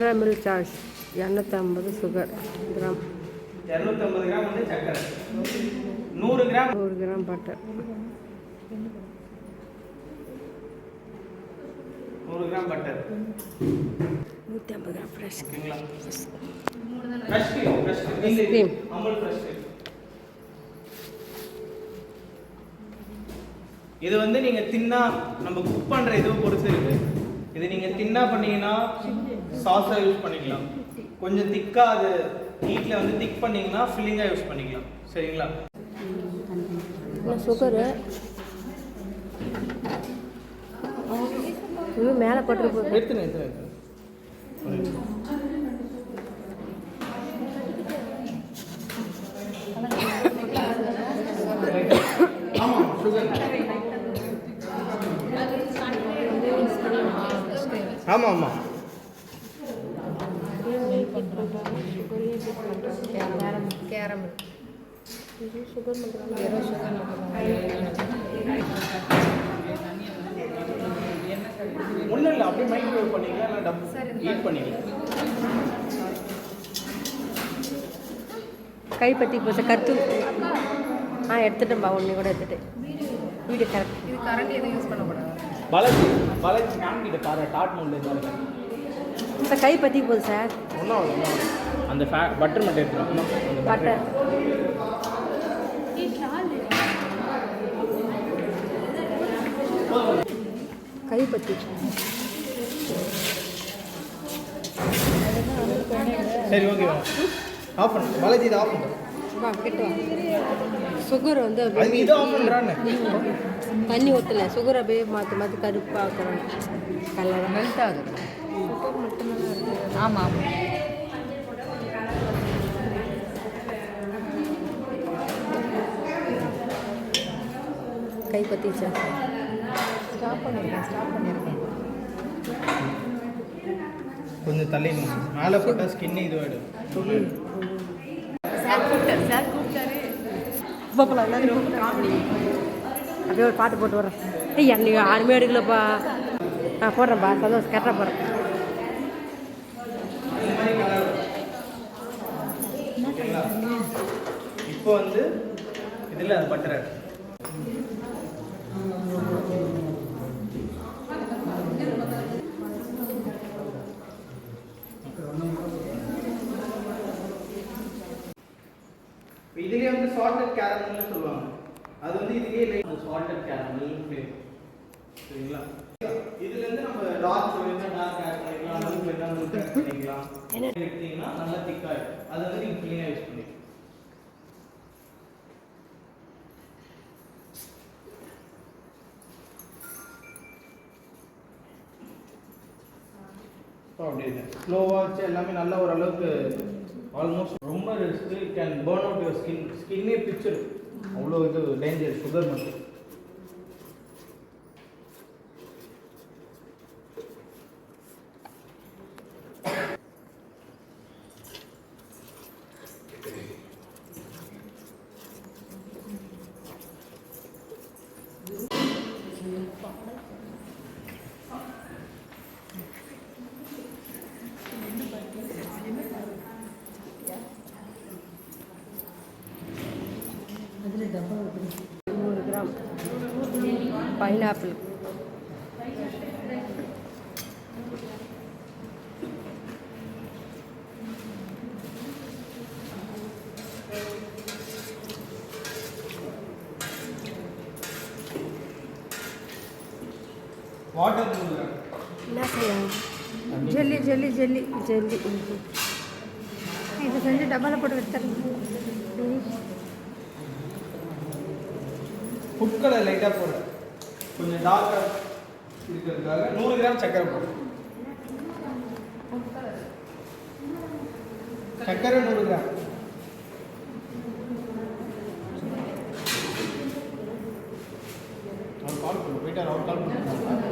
Milk charge இரநூத்தம்பது sugar gram இரநூத்தம்பது gram வந்து சர்க்கரை நூறு கிராம் நூறு கிராம் பட்டர் நூறு கிராம் பட்டர் நூற்றி ஐம்பது கிராம் ஃப்ரெஷ் க்ரீம் இது வந்து நீங்க தின்னா நம்ம குக் பண்ற இதுவை பொறுத்து இருக்கு. இது நீங்க தின்னா பண்ணீங்கன்னா சாஸா யூஸ் பண்ணிக்கலாம். கொஞ்சம் திக்கா அது ஹீட்ல வந்து திக் பண்ணீங்கன்னா ஃபில்லிங்கா யூஸ் பண்ணிக்கலாம். சரிங்களா? சுகரு இன்னும் மேலே பட்டு போகுது எடுத்துனேன் எடுத்துனேன் ஆமாம் ஆமாம் ஆமாம் கேரமல் சுகர் மட்டும் வெறும் சுகர் ஒன்றும் இல்லை அப்படியே மைக்ரோவேவ் பண்ணிக்கலாம் இல்லை டப் ஹீட் பண்ணிக்கலாம் கைப்பற்றி போச்சு கத்து ஆ எடுத்துட்டேன்பா ஒன்று கூட எடுத்துட்டேன் வீடு கரெக்ட். இது கரண்ட் எதுவும் யூஸ் பண்ணக்கூடாது? பாலாஜி பாலாஜி மேம் கிட்ட பாரு டாட் பாருங்க சார் கை பற்றி போகுது சார் ஒன்றும் அந்த ஃபே பட்டர் மட்டும் எடுத்துருக்கணும் அந்த பட்டர் கை பற்றி சரி ஓகே ஆஃப் பண்ணு. பாலாஜி இதை ஆஃப் பண்ணு. வா கிட்ட வா. சுகர் வந்து இதை ஆஃப் பண்ணுறான்னு தண்ணி ஊற்றல சுகர் அப்படியே மாற்றி மாற்றி கருப்பாக்குறோம் கலர் மெல்ட் ஆகுது ஆமாம் கை பற்றி சார் ஸ்டாப் பண்ணியிருக்கேன் ஸ்டாப் பண்ணியிருக்கேன் கொஞ்சம் தள்ளி நில்லு. மேலே போட்டால் ஸ்கின் இதுவாகிடும் சார் கூப்பிட்டாரு சார் கூப்பிட்டாரு. அப்படியே ஒரு பாட்டு போட்டு வரேன் ஏய் அன்றைக்கி யாருமே எடுக்கலப்பா. நான் போடுறேன்ப்பா சந்தோஷம் கரெக்டாக போகிறேன் இப்போ வந்து இதில் பட்டர் இதுலேயே வந்து சால்டட் கேரமல்னு சொல்லுவாங்க அது வந்து இதுலேயே லைக் சால்டட் கேரமல் ஃப்ளேவர் சரிங்களா? இதுல இருந்து நம்ம டார்க் வேணா டார்க் ஆட் பண்ணிக்கலாம் ஆட் பண்ணிக்கலாம். எடுத்தீங்கன்னா நல்லா திக்காயிடும் அதை வந்து நீங்க க்ளீனாக யூஸ் பண்ணிக்கலாம். ஸ்லோவாக வச்சு எல்லாமே நல்ல ஓரளவுக்கு ஆல்மோஸ்ட் ரொம்ப risk can burn out your skin ஸ்கின்னே picture அவ்வளோ இது டேஞ்சர் சுகர் மட்டும் நூறு கிராம் பைனாப்பிள் வாட்டர் என்ன செய்யலாம் ஜெல்லி ஜெல்லி ஜெல்லி ஜெல்லி இது செஞ்சு டப்பாவில் போட்டு வச்சுருங்க ஃபுட் கலர் லைட்டாக போடு கொஞ்சம் டார்க்காக இருக்கிறதுக்காக நூறு கிராம் சர்க்கரை போடு. சர்க்கரை நூறு கிராம். அவர் கால் பண்ணுவோம் போயிட்டார் அவர் கால் பண்ணு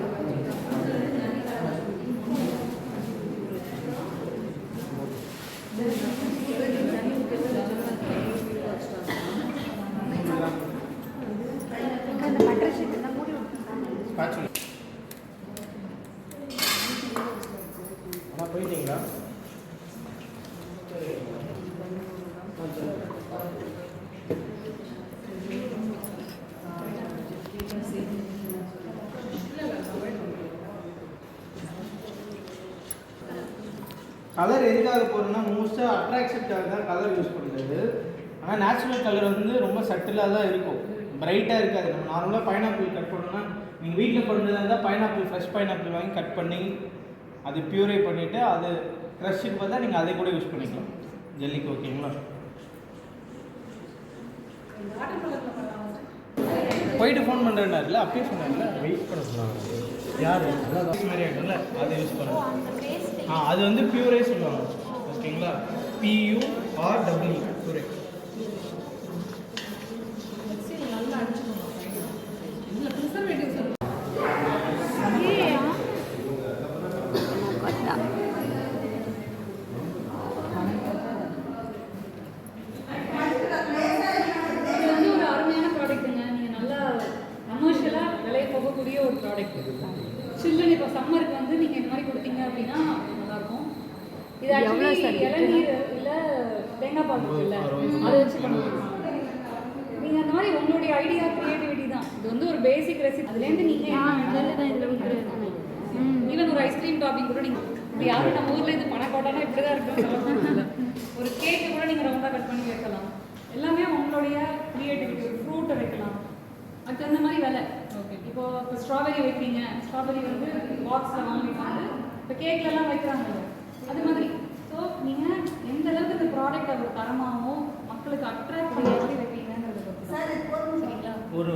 கலர் எதுக்காக போகிறோம்னா மோஸ்ட்டாக அட்ராக்ஷனுக்காக தான் கலர் யூஸ் பண்ணுறது ஆனால் நேச்சுரல் கலர் வந்து ரொம்ப சட்டிலாக தான் இருக்கும். பிரைட்டாக இருக்காது. நம்ம நார்மலாக பைனாப்பிள் கட் பண்ணோம்னா நீங்கள் வீட்டில் பண்ணுறதா இருந்தால் பைனாப்பிள் ஃப்ரெஷ் பைனாப்பிள் வாங்கி கட் பண்ணி அது பியூரை பண்ணிவிட்டு அது க்ரஷ்ஷுக்கு பார்த்தா நீங்கள் அதை கூட யூஸ் பண்ணிக்கலாம். ஜெல்லிக்கு ஓகேங்களா போயிட்டு ஃபோன் பண்ணுறேன்னாருல அப்பயே சொன்னாங்கல்ல வெயிட் பண்ண சொன்னாங்க யார்? மாதிரி ஆகிடும்ல அதை யூஸ் பண்ணுறோம் அது வந்து பியூரே சொல்லுவாங்க. ஓகேங்களா? பியூ ஆர் டபிள்யூ பியூரே இது வந்து ஒரு அருமையான ப்ராடக்ட்டுங்க நீங்கள் நல்லா கமர்ஷியலாக விலைய போகக்கூடிய ஒரு ப்ராடக்ட் சில்லுன்னு இப்போ சம்மருக்கு வந்து நீங்கள் இந்த மாதிரி கொடுத்தீங்க அப்படின்னா நல்லாயிருக்கும் இது எவ்வளோ ஆக்சுவலி சார் இளநீர் இல்லை தேங்காய் பால் இருக்குல்ல அதை வச்சு பண்ணுவாங்க நீங்கள் அந்த மாதிரி உங்களுடைய ஐடியா க்ரியேட்டிவிட்டி தான் இது வந்து ஒரு பேசிக் ரெசிபி அதுலேருந்து நீங்கள் ஈவன் ஒரு ஐஸ்கிரீம் டாப்பிங் கூட நீங்கள் இப்போ யாரும் நம்ம ஊரில் இது பணக்கோட்டானா இப்படி தான் இருக்குன்னு ஒரு கேக்கு கூட நீங்கள் ரவுண்டாக கட் பண்ணி வைக்கலாம். எல்லாமே உங்களுடைய க்ரியேட்டிவிட்டி ஒரு ஃப்ரூட்டை வைக்கலாம். அதுக்கு அந்த மாதிரி விலை. ஓகே இப்போ இப்போ ஸ்ட்ராபெரி வைக்கிறீங்க ஸ்ட்ராபெரி வந்து பாக்ஸில் வாங்கிட்டு வந்து இப்போ கேக்லலாம் வைக்கிறாங்க. அது மாதிரி. ஸோ நீங்கள் எந்த அளவுக்கு இந்த ப்ராடக்ட் ஒரு தரமாகவும் மக்களுக்கு அட்ராக்ட் பண்ணி எப்படி பொறுத்து தான். சரிங்களா ஒரு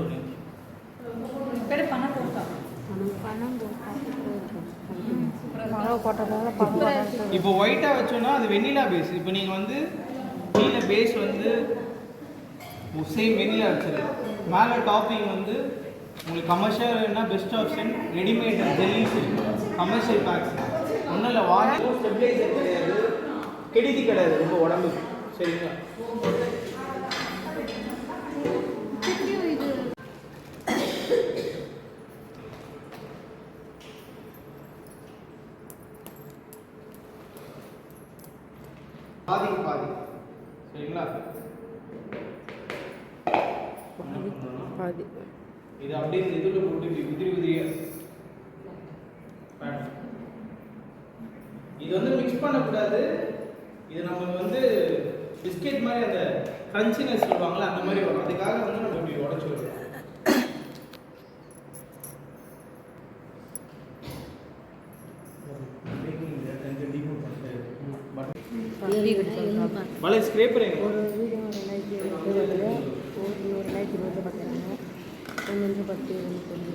பணம் போட்டதால பணம் இப்போ ஒயிட்டாக வச்சோன்னா அது வெண்ணிலா பேஸ் இப்போ நீங்கள் வந்து கீழே பேஸ் வந்து சேம் வெண்ணிலா வச்சிரு மேலே டாப்பிங் வந்து உங்களுக்கு கமர்ஷியல் வேணும்னா best option readymade jellies commercial packs ஒன்றும் இல்லை வாங்கி ஸ்டெபிளைசர் கிடையாது. கெடுதி கிடையாது ரொம்ப உடம்புக்கு. சரிங்களா? சரிங்களா? இது அப்படியே இந்த இதுல போட்டு இப்படி உதிரி உதிரியா. இது வந்து மிக்ஸ் பண்ணக்கூடாது. இது நம்ம வந்து பிஸ்கெட் மாதிரி அந்த கிரன்ச்சினஸ் சொல்லுவாங்கல்ல அந்த மாதிரி வரும். அதுக்காக வந்து நம்ம இப்படி உடச்சி விடுறோம் மலை ஸ்க்ரேப்பர் எங்க? ஒரு வீடியோ ரெண்டாயிரத்தி இருபது ஒரு ரெண்டாயிரத்தி இருபது பார்க்குறாங்க ஒன்று பத்து ஒன்று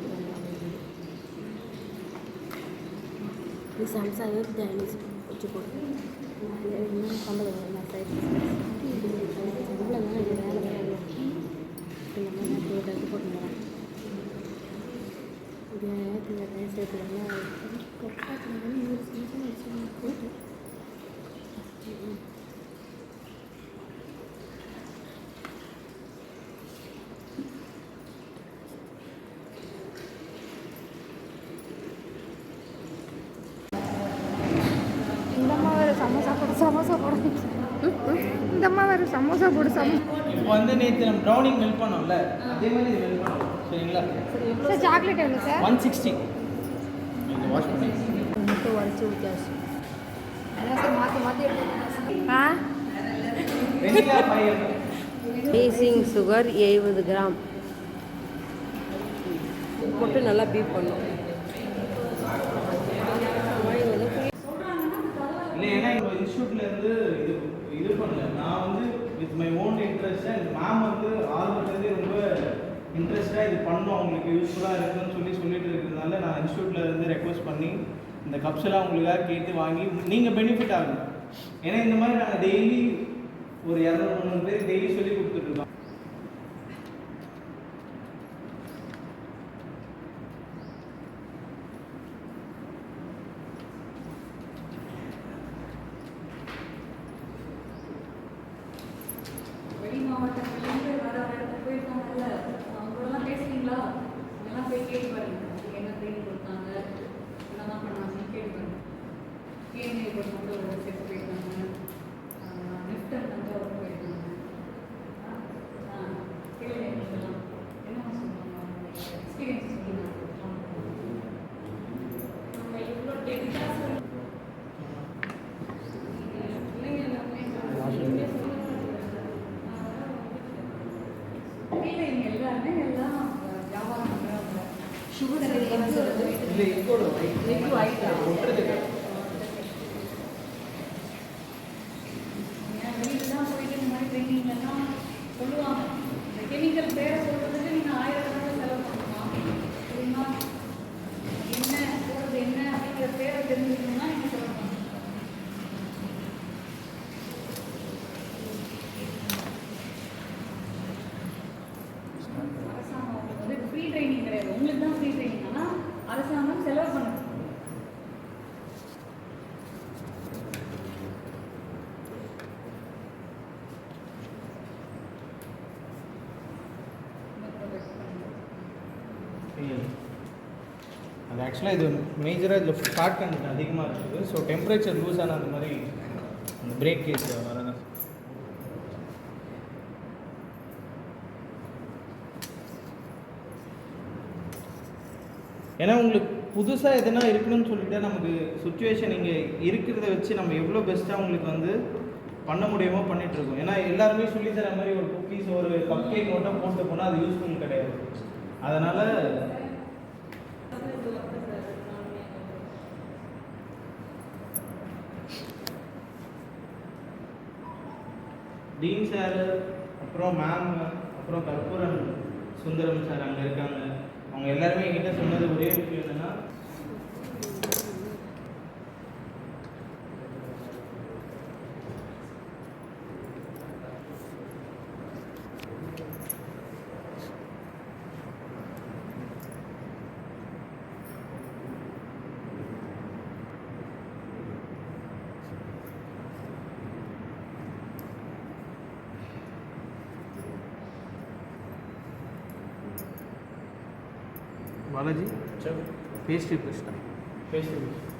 இது சம்சாவே டைனிஸ் வச்சு போட்டு இன்னும் சம்பளம் வேணும் சைட் சம்பளம் தான் இது வேலை வேலை இந்த மாதிரி போட்டு எடுத்து போட்டுருந்தேன் இது இந்த டைம் சேர்த்துக்கலாம் நூறு சம்சம் வச்சு போட்டு இந்த அம்மா வேறு சமோசா போடு. இந்த அம்மா வேறு சமோசா போடு சமோசா இப்போ வந்து நேற்று நம்ம ப்ரௌனிங் மெல்ட் பண்ணோம்ல அதே மாதிரி இது மெல்ட் பண்ணோம் சரிங்களா? சார் சாக்லேட் எவ்வளோ சார்? ஒன் சிக்ஸ்டி இது வாஷ் பண்ணி. முட்டை உடச்சி ஊற்றியாச்சு அதான் சார் மாற்றி மாற்றி ஆ? பேசிங் சுகர் எழுபது கிராம் போட்டு நல்லா பீட் பண்ணும் ஏன்னா இது இது பண்ணல. நான் வந்து வித் மை ஓன் இன்ட்ரெஸ்ட்டாக அண்ட் மேம் வந்து ஆரம்பத்துலேருந்தே ரொம்ப இன்ட்ரெஸ்ட்டாக இது பண்ணோம். அவங்களுக்கு யூஸ்ஃபுல்லாக இருக்குன்னு சொல்லி சொல்லிட்டு இருக்கிறதுனால நான் இன்ஸ்டியூட்ல இருந்து ரெக்வஸ்ட் பண்ணி இந்த கப்ஸ் எல்லாம் உங்களுக்காக கேட்டு வாங்கி நீங்கள் பெனிஃபிட் ஆகணும். ஏன்னா இந்த மாதிரி நாங்கள் டெய்லி ஒரு இரநூறு முந்நூறு பேர் டெய்லி சொல்லி கொடுத்துட்ருக்கோம் വൈകുന്നേരം വൈകുന്നേരം വൈകിട്ടാണ് ஆக்சுவலாக இது மேஜராக இதில் ஃபேட் கண்டென்ட் அதிகமாக இருக்குது. ஸோ டெம்பரேச்சர் லூஸ் ஆன அந்த மாதிரி அந்த பிரேக் கேஸ் வரதான் ஏன்னா உங்களுக்கு புதுசாக எதனா இருக்கணும்னு சொல்லிட்டு நமக்கு சுச்சுவேஷன் இங்கே இருக்கிறத வச்சு நம்ம எவ்வளோ பெஸ்ட்டாக உங்களுக்கு வந்து பண்ண முடியுமோ பண்ணிட்டு இருக்கோம். ஏன்னா எல்லாருமே சொல்லி தர மாதிரி ஒரு குக்கீஸ் ஒரு கப் கேக் மட்டும் போட்டு போனால் அது யூஸ்ஃபுல் கிடையாது. அதனால் டீன் சார் அப்புறம் மேம் அப்புறம் கற்பூரன் சுந்தரம் சார் அங்கே இருக்காங்க. அவங்க எல்லாருமே என்கிட்ட சொன்னது ஒரே விஷயம் என்னன்னா பாலாஜி. பேஸ்ட்ரி பெஸ்ட்டா பேஸ்ட்ரி பெஸ்ட்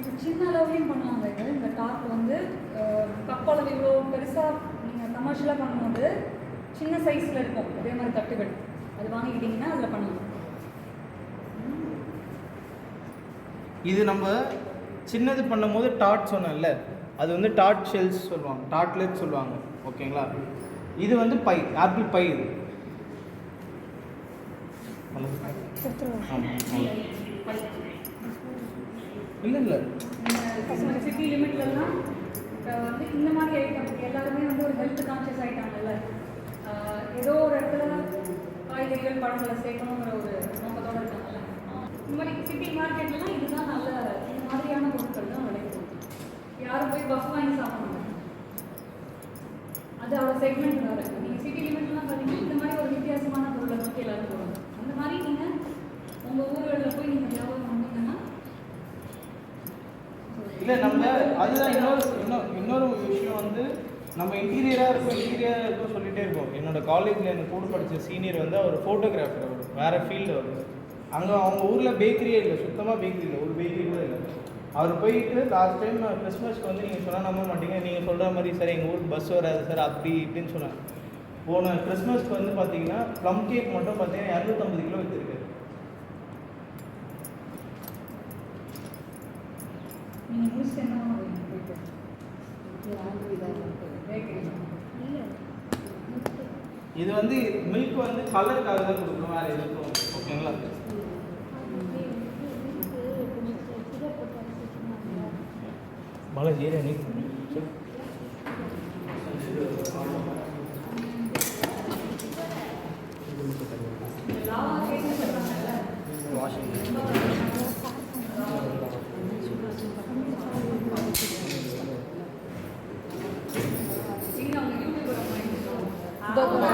இது சின்ன அளவுலையும் பண்ணுவாங்க இது இந்த டாப் வந்து கப் அளவு இவ்வளோ பெருசாக நீங்கள் கமர்ஷியலாக பண்ணும்போது சின்ன சைஸில் இருக்கும். அதே மாதிரி தட்டுகள். அது வாங்கிக்கிட்டிங்கன்னா அதில் பண்ணலாம். இது நம்ம சின்னது பண்ணும்போது டாட் சொன்னேன்ல. அது வந்து டாட் ஷெல்ஸ் சொல்லுவாங்க. டாட்லெட் சொல்லுவாங்க. ஓகேங்களா இது வந்து பை ஆப்பிள் பை இது. இல்லை இல்லை. இந்த சிட்டி லிமிட்லலாம் இப்போ வந்து இந்த மாதிரி ஐட்டம் எல்லாருமே வந்து ஒரு ஹெல்த் கான்ஷியஸ் ஆகிட்டாங்கல்ல ஏதோ ஒரு இடத்துல காய்கறிகள் பழங்களை சேர்க்கணுங்கிற ஒரு நோக்கத்தோடு இருக்காங்கல்ல. இந்த மாதிரி சிட்டி மார்க்கெட்லலாம் இதுதான் நல்ல இந்த மாதிரியான பொருட்கள் தான் விளையும் யாரும் போய் பஃப் வாங்கி சாப்பிட மாட்டாங்க அது அவரோட செக்மெண்ட் வேறு நீங்கள் சிட்டி லிமிட்லாம் பார்த்தீங்கன்னா இந்த மாதிரி ஒரு வித்தியாசமான பொருளை நோக்கி எல்லாரும் போகணும் அந்த மாதிரி நீங்கள் உங்கள் ஊர்களில் போய் நீங்கள் வியாபாரம் பண்ணீங்கன்னா இல்லை நம்ம அதுதான் இன்னொரு இன்னொரு இன்னொரு விஷயம் வந்து நம்ம இன்டீரியராக இருக்கும் இன்டீரியராக இருக்கும் சொல்லிகிட்டே இருப்போம். என்னோட காலேஜில் எனக்கு கூட படித்த சீனியர் வந்து அவர் ஃபோட்டோகிராஃபர் அவர் வேறு ஃபீல்டு அவர். அங்கே அவங்க ஊரில் பேக்கரியே இல்லை சுத்தமாக பேக்கரி இல்லை ஒரு பேக்கரி கூட இல்லை. அவர் போயிட்டு லாஸ்ட் டைம் கிறிஸ்மஸ்க்கு வந்து நீங்கள் சொன்னால் நம்ப மாட்டீங்க. நீங்கள் சொல்கிற மாதிரி சார் எங்கள் ஊருக்கு பஸ் வராது சார் அப்படி இப்படின்னு சொன்னாங்க போன கிறிஸ்மஸ்க்கு வந்து பார்த்தீங்கன்னா ப்ளம் கேக் மட்டும் பார்த்தீங்கன்னா இரநூத்தம்பது கிலோ வச்சுருக்கு நீங்கள் முடிச்சுட்டு என்ன பண்ணுவீங்க போயிட்டு பேக்கரி இது வந்து மில்க் வந்து கலருக்காக தான் கொடுக்குறோம் வேறு எதுக்கும் ஓகேங்களா? பாலாஜி ஏரியா 오빠가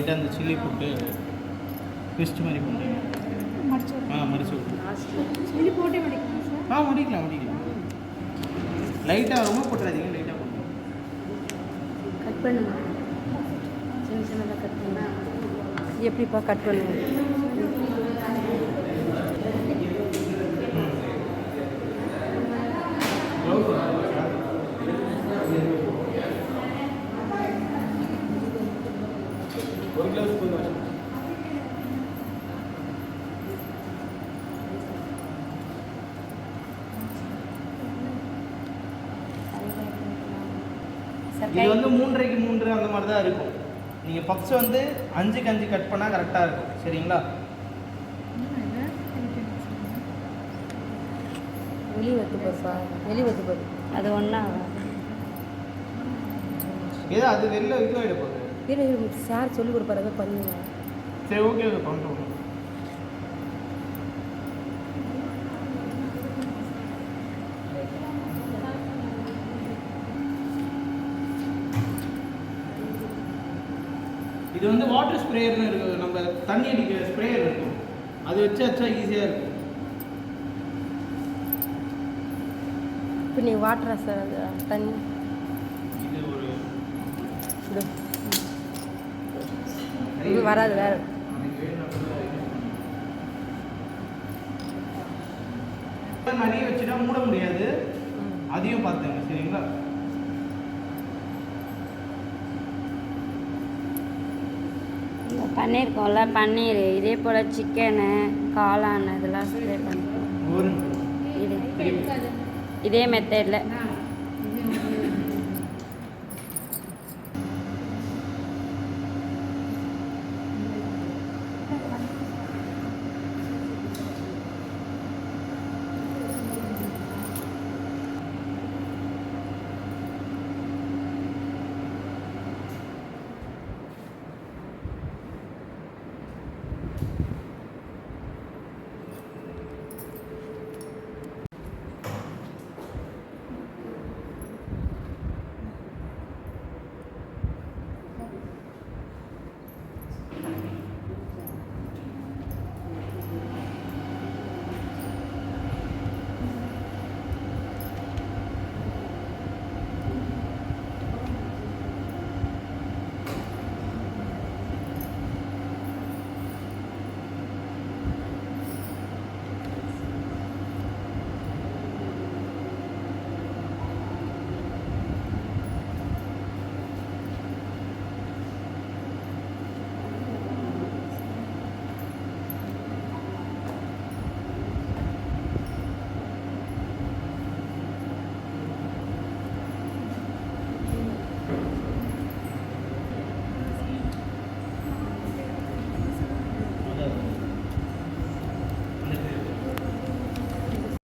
லைட்டாக அந்த சில்லி போட்டு ட்விஸ்ட் மாதிரி பண்ணுறீங்க ஆ மடிச்சு சொல்லி போட்டே மடிக்கணும் சார். ஆ முடிக்கலாம் முடிக்கலாம் லைட்டாக ரொம்ப போட்டுறாதீங்க லைட்டாக போட்டு கட் பண்ணுமா சின்ன சின்னதாக கட் பண்ணா எப்படிப்பா கட் பண்ணுவேன் ஒரு கிலோ ஸ்பூன் இது வந்து மூன்றரைக்கு மூன்று அந்த மாதிரி தான் இருக்கும். நீங்கள் பப்ஸ் வந்து அஞ்சுக்கு அஞ்சு கட் பண்ணால் கரெக்டாக இருக்கும். சரிங்களா? வெளி வந்து போப்பா வெளி வந்து போகுது அது ஒன்றா ஏதோ அது வெளில இதுவாகிட இரு, சார் சொல்லி கொடுப்பாரு அதை பண்ணுங்க. சரி ஓகே ஓகே பண்ணுறோம் இது வந்து வாட்டர் ஸ்ப்ரேயர்னு இருக்கு நம்ம தண்ணி அடிக்கிற ஸ்ப்ரேயர் இருக்கும். அது வச்சு வச்சா ஈஸியாக இருக்கும். இப்போ நீ வாட்டரா சார் அது தண்ணி இது ஒரு விடு. இது வராது வேற. நிறைய வச்சுட்டா மூட முடியாது. அதையும் பார்த்துங்க சரிங்களா? இந்த பண்ணியிருக்கோம்ல பன்னீர். இதே போல் சிக்கனு காளான் இதெல்லாம் ஸ்ப்ரே பண்ணிக்கோ ஒரு இது இதே. மெத்தடில்